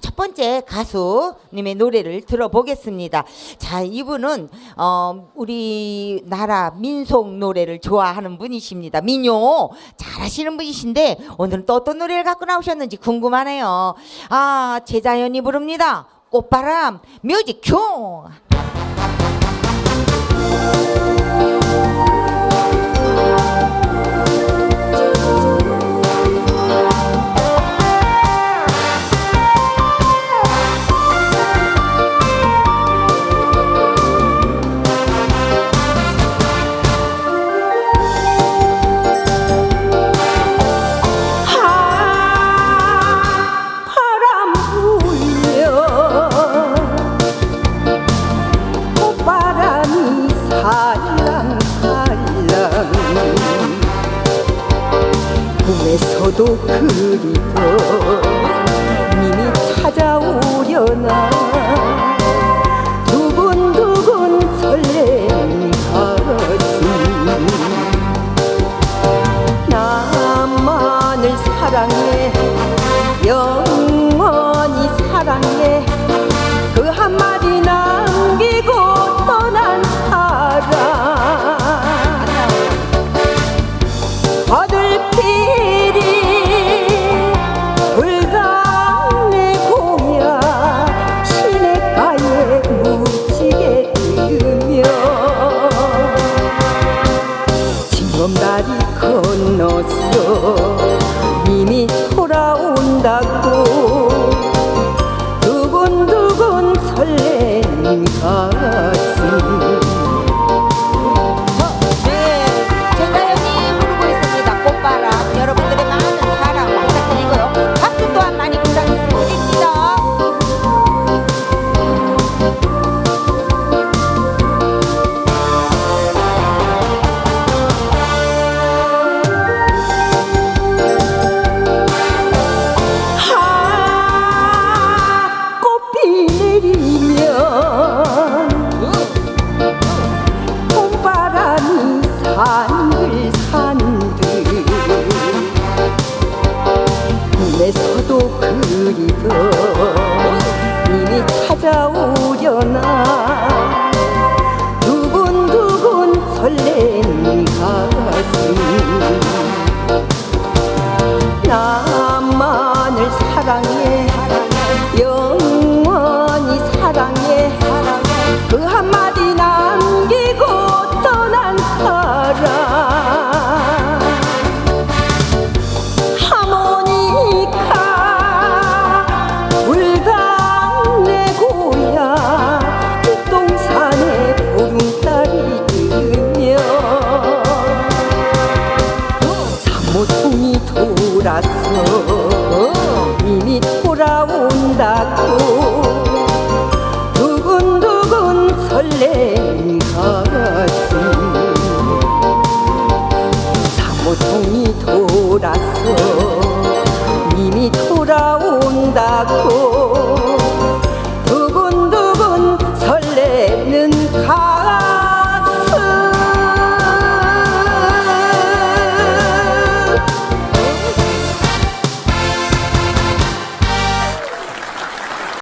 첫 번째 가수님의 노래를 들어보겠습니다. 자, 이분은 어, 우리 나라 민속 노래를 좋아하는 분이십니다. 민요 잘하시는 분이신데 오늘은 또 어떤 노래를 갖고 나오셨는지 궁금하네요. 아, 제자연이 부릅니다. 꽃바람 뮤직 큐. 꿈에서도 그리던 님이 찾아오려나? 두근두근 설레는 가슴 나만을 사랑해. 영원히 사랑해 다리 건너서 이미 돌아온다고. 두근두근 설레는 가 산들산들. 꿈에서도 그리던 님이 찾아오 사모통이 돌아서 이미 돌아온다고. 두근두근 설레는 가슴. 사모통이 돌아서 이미 돌아온다고